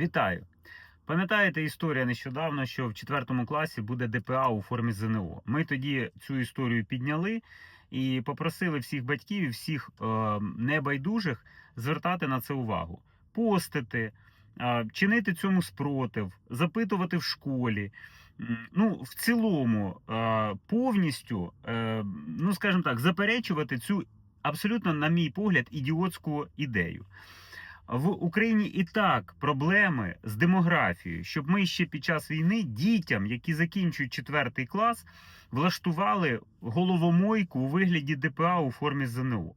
Вітаю! Пам'ятаєте історія нещодавно, що в 4 класі буде ДПА у формі ЗНО. Ми тоді цю історію підняли і попросили всіх батьків і всіх е, небайдужих звертати на це увагу, постити, е, чинити цьому спротив, запитувати в школі. Ну, в цілому, е, повністю, е, ну скажімо так, заперечувати цю абсолютно, на мій погляд, ідіотську ідею. В Україні і так проблеми з демографією, щоб ми ще під час війни дітям, які закінчують четвертий клас, влаштували головомойку у вигляді ДПА у формі ЗНО.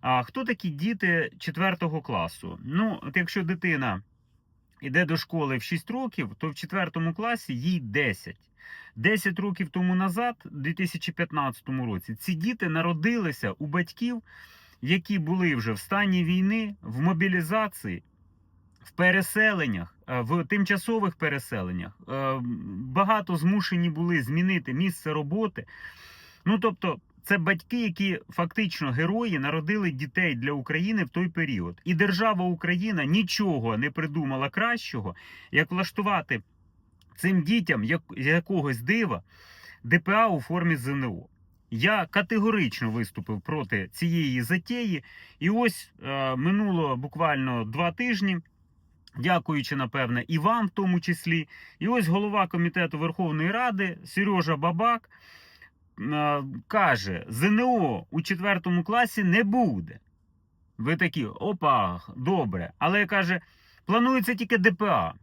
А хто такі діти четвертого класу? Ну, от якщо дитина йде до школи в 6 років, то в четвертому класі їй 10. 10 років тому назад, у 2015 році, ці діти народилися у батьків, які були вже в стані війни, в мобілізації, в переселеннях, е, в тимчасових переселеннях. Е, Багато змушені були змінити місце роботи. Ну тобто, це батьки, які фактично герої народили дітей для України в той період. І держава Україна нічого не придумала кращого, як влаштувати цим дітям якогось дива ДПА у формі ЗНО. Я категорично виступив проти цієї затеї, і ось е, минуло буквально два тижні. Дякуючи, напевне, і вам в тому числі. І ось голова комітету Верховної Ради Сережа Бабак е, каже: ЗНО у четвертому класі не буде. Ви такі, опа, добре. Але каже, планується тільки ДПА.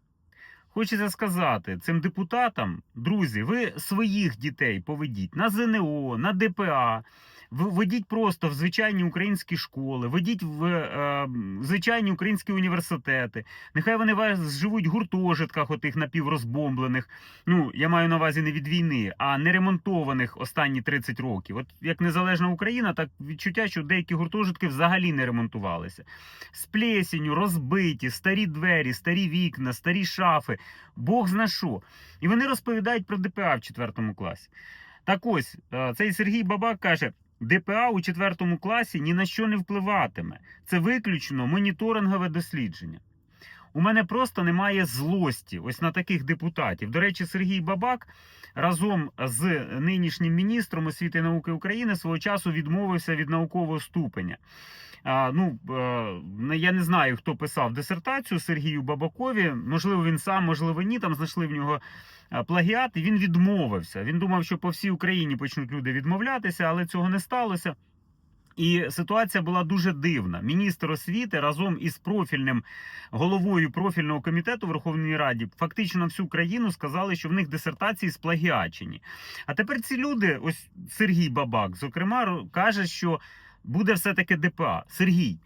Хочеться сказати цим депутатам, друзі, ви своїх дітей поведіть на ЗНО, на ДПА, ведіть просто в звичайні українські школи, ведіть в е, звичайні українські університети. Нехай вони вас живуть в гуртожитках, отих напіврозбомблених. Ну, я маю на увазі не від війни, а не ремонтованих останні 30 років. От як незалежна Україна, так відчуття, що деякі гуртожитки взагалі не ремонтувалися. З плесенью, розбиті, старі двері, старі вікна, старі шафи. Бог зна що. І вони розповідають про ДПА в 4 класі. Так ось, е, цей Сергій Бабак каже: ДПА у 4 класі ні на що не впливатиме. Це виключно моніторингове дослідження. У мене просто немає злості ось на таких депутатів. До речі, Сергій Бабак разом з нинішнім міністром освіти і науки України свого часу відмовився від наукового ступеня. А, ну, е, я не знаю, хто писав дисертацію Сергію Бабакові. Можливо, він сам, можливо, ні. Там знайшли в нього е, плагіат, і він відмовився. Він думав, що по всій Україні почнуть люди відмовлятися, але цього не сталося. І ситуація була дуже дивна. Міністр освіти разом із профільним головою профільного комітету Верховної Раді фактично всю країну сказали, що в них дисертації сплагіачені. А тепер ці люди, ось Сергій Бабак, зокрема, каже, що буде все-таки ДПА. Сергій,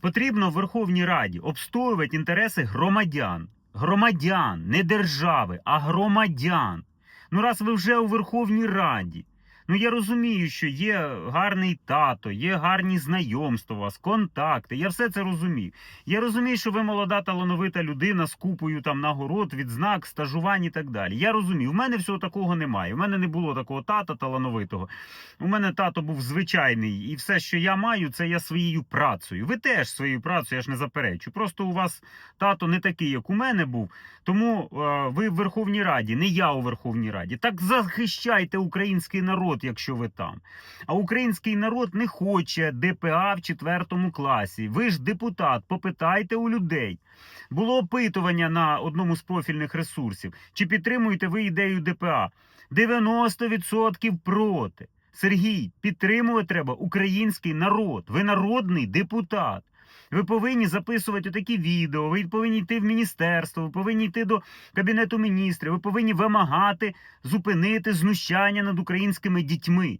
потрібно в Верховній Раді обстоювати інтереси громадян. Громадян, не держави, а громадян. Ну, раз ви вже у Верховній Раді. Ну, я розумію, що є гарний тато, є гарні знайомства у вас, контакти. Я все це розумію. Я розумію, що ви молода талановита людина з купою там нагород, відзнак, стажувань і так далі. Я розумію, у мене всього такого немає. У мене не було такого тата талановитого. У мене тато був звичайний, і все, що я маю, це я своєю працею. Ви теж своєю працею, я ж не заперечу. Просто у вас тато не такий, як у мене був. Тому е, ви в Верховній Раді, не я у Верховній Раді. Так захищайте український народ, якщо ви там. А український народ не хоче ДПА в четвертому класі. Ви ж депутат, попитайте у людей. Було опитування на одному з профільних ресурсів. Чи підтримуєте ви ідею ДПА? 90% проти. Сергій, підтримувати треба український народ. Ви народний депутат. Ви повинні записувати такі відео, ви повинні йти в міністерство, ви повинні йти до кабінету міністрів, ви повинні вимагати зупинити знущання над українськими дітьми.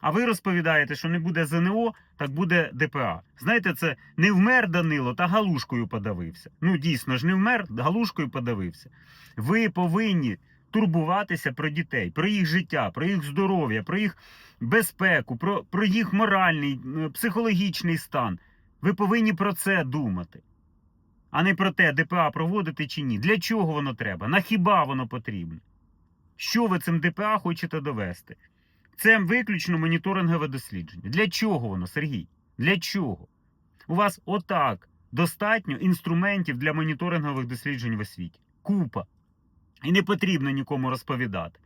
А ви розповідаєте, що не буде ЗНО, так буде ДПА. Знаєте, це не вмер Данило, та галушкою подавився. Ну, дійсно ж, не вмер, галушкою подавився. Ви повинні турбуватися про дітей, про їх життя, про їх здоров'я, про їх безпеку, про, про їх моральний, психологічний стан. Ви повинні про це думати, а не про те, ДПА проводити чи ні. Для чого воно треба? На хіба воно потрібне? Що ви цим ДПА хочете довести? Це виключно моніторингове дослідження. Для чого воно, Сергій? Для чого? У вас отак достатньо інструментів для моніторингових досліджень в освіті. Купа. І не потрібно нікому розповідати.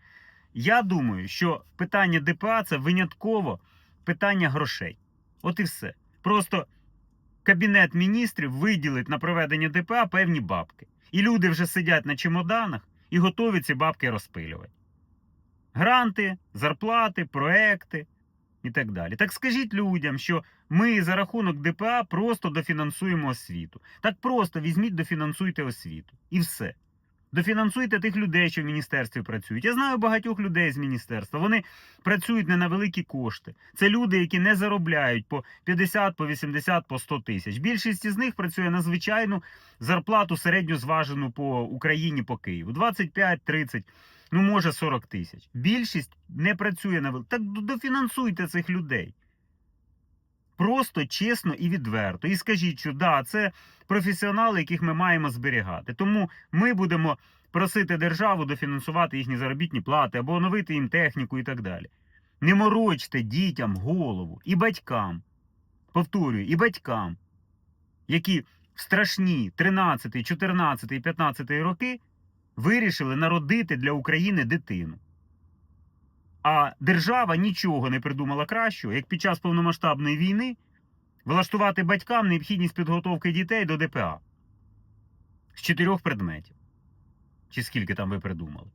Я думаю, що питання ДПА це винятково питання грошей. От і все. Просто Кабінет міністрів виділить на проведення ДПА певні бабки. І люди вже сидять на чемоданах і готові ці бабки розпилювати. Гранти, зарплати, проекти і так далі. Так скажіть людям, що ми за рахунок ДПА просто дофінансуємо освіту. Так просто візьміть, дофінансуйте освіту. І все. Дофінансуйте тих людей, що в міністерстві працюють. Я знаю багатьох людей з міністерства. Вони працюють не на великі кошти. Це люди, які не заробляють по 50, по 80, по 100 тисяч. Більшість із них працює на звичайну зарплату середньо зважену по Україні по Києву. 25-30, ну може 40 тисяч. Більшість не працює на вел- Так дофінансуйте цих людей. Просто чесно і відверто. І скажіть, що да, це професіонали, яких ми маємо зберігати. Тому ми будемо просити державу дофінансувати їхні заробітні плати або оновити їм техніку і так далі. Не морочте дітям голову і батькам. Повторюю, і батькам, які в страшні 13, 14 і 15 роки вирішили народити для України дитину. А держава нічого не придумала кращого, як під час повномасштабної війни влаштувати батькам необхідність підготовки дітей до ДПА з чотирьох предметів. Чи скільки там ви придумали?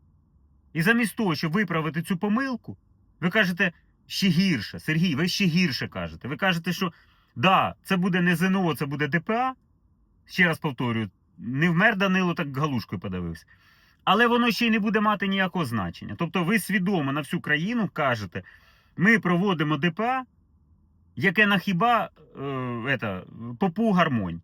І замість того, щоб виправити цю помилку, ви кажете ще гірше. Сергій, ви ще гірше кажете. Ви кажете, що да, це буде не ЗНО, це буде ДПА. Ще раз повторюю, не вмер Данило, так галушкою подавився. Але воно ще й не буде мати ніякого значення. Тобто, ви свідомо на всю країну кажете, ми проводимо ДПА, яке на хіба е, ета, попу гармонь,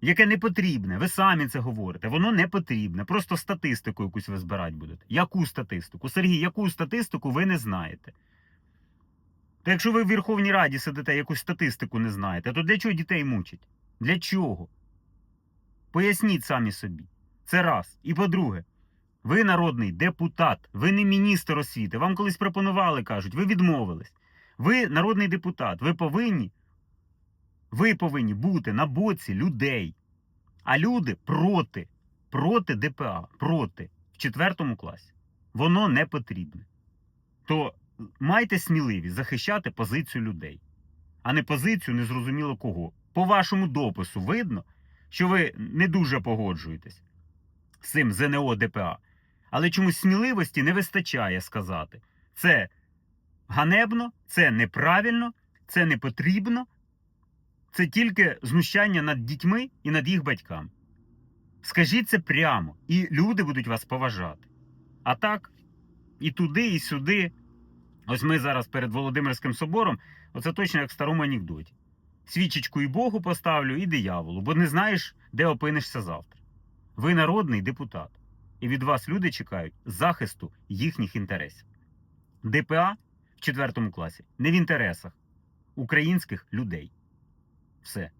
яке не потрібне. Ви самі це говорите. Воно не потрібне. Просто статистику якусь ви збирати будете. Яку статистику? Сергій, яку статистику ви не знаєте? Та якщо ви в Верховній Раді сидите, якусь статистику не знаєте, то для чого дітей мучить? Для чого? Поясніть самі собі. Це раз. І по-друге, ви народний депутат, ви не міністр освіти. Вам колись пропонували, кажуть, ви відмовились. Ви народний депутат, ви повинні, ви повинні бути на боці людей. А люди проти, проти ДПА, проти в четвертому класі. Воно не потрібне. То майте сміливість захищати позицію людей, а не позицію незрозуміло кого. По вашому допису видно, що ви не дуже погоджуєтесь цим ЗНО ДПА. Але чомусь сміливості не вистачає сказати. Це ганебно, це неправильно, це не потрібно. Це тільки знущання над дітьми і над їх батьками. Скажіть це прямо, і люди будуть вас поважати. А так, і туди, і сюди. Ось ми зараз перед Володимирським собором, оце точно як в старому анекдоті. Свічечку і Богу поставлю, і дияволу, бо не знаєш, де опинишся завтра. Ви народний депутат, і від вас люди чекають захисту їхніх інтересів. ДПА в четвертому класі не в інтересах українських людей. Все.